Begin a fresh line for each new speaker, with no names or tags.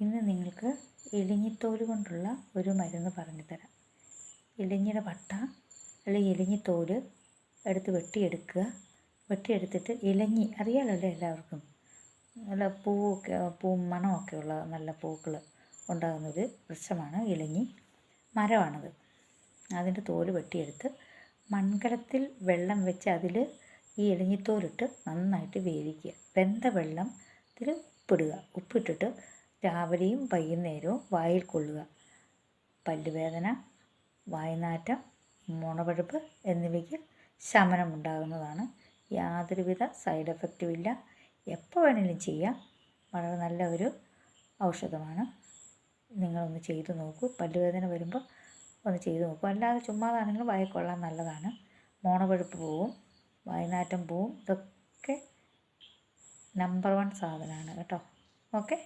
ഇന്ന് നിങ്ങൾക്ക് എലിഞ്ഞിത്തോൽ കൊണ്ടുള്ള ഒരു മരുന്ന് പറഞ്ഞു തരാം എലിഞ്ഞിയുടെ പട്ട അല്ലെങ്കിൽ എലിഞ്ഞിത്തോൽ എടുത്ത് വെട്ടിയെടുക്കുക. വെട്ടിയെടുത്തിട്ട് ഇലഞ്ഞി അറിയാമല്ലോ എല്ലാവർക്കും? നല്ല പൂവൊക്കെ പൂ മണമൊക്കെ ഉള്ള നല്ല പൂക്കൾ ഉണ്ടാകുന്നൊരു വൃക്ഷമാണ് ഇലഞ്ഞി മരമാണത്. അതിന്റെ തോൽ വെട്ടിയെടുത്ത് മൺകലത്തിൽ വെള്ളം വെച്ച് അതിൽ ഈ ഇലഞ്ഞിത്തോലിട്ട് നന്നായിട്ട് വേവിക്കുക. വെന്ത വെള്ളത്തിൽ ഉപ്പിടുക. ഉപ്പിട്ടിട്ട് രാവിലെയും വൈകുന്നേരവും വായിൽ കൊള്ളുക. പല്ലുവേദന വായനാറ്റം മുണപഴുപ്പ് എന്നിവയ്ക്ക് ശമനമുണ്ടാകുന്നതാണ്. യാതൊരുവിധ സൈഡ് എഫക്റ്റും ഇല്ല. എപ്പോൾ വേണമെങ്കിലും ചെയ്യാം. വളരെ നല്ല ഒരു ഔഷധമാണ്. നിങ്ങളൊന്ന് ചെയ്ത് നോക്കൂ. പല്ലുവേദന വരുമ്പോൾ ഒന്ന് ചെയ്ത് നോക്കൂ. അല്ലാതെ ചുമ്മാതാണെങ്കിലും വായിൽ കൊള്ളാൻ നല്ലതാണ്. മോണപഴുപ്പ് പോവും വായനാറ്റം പോവും. ഇതൊക്കെ നമ്പർ വൺ സാധനമാണ് കേട്ടോ. ഓക്കെ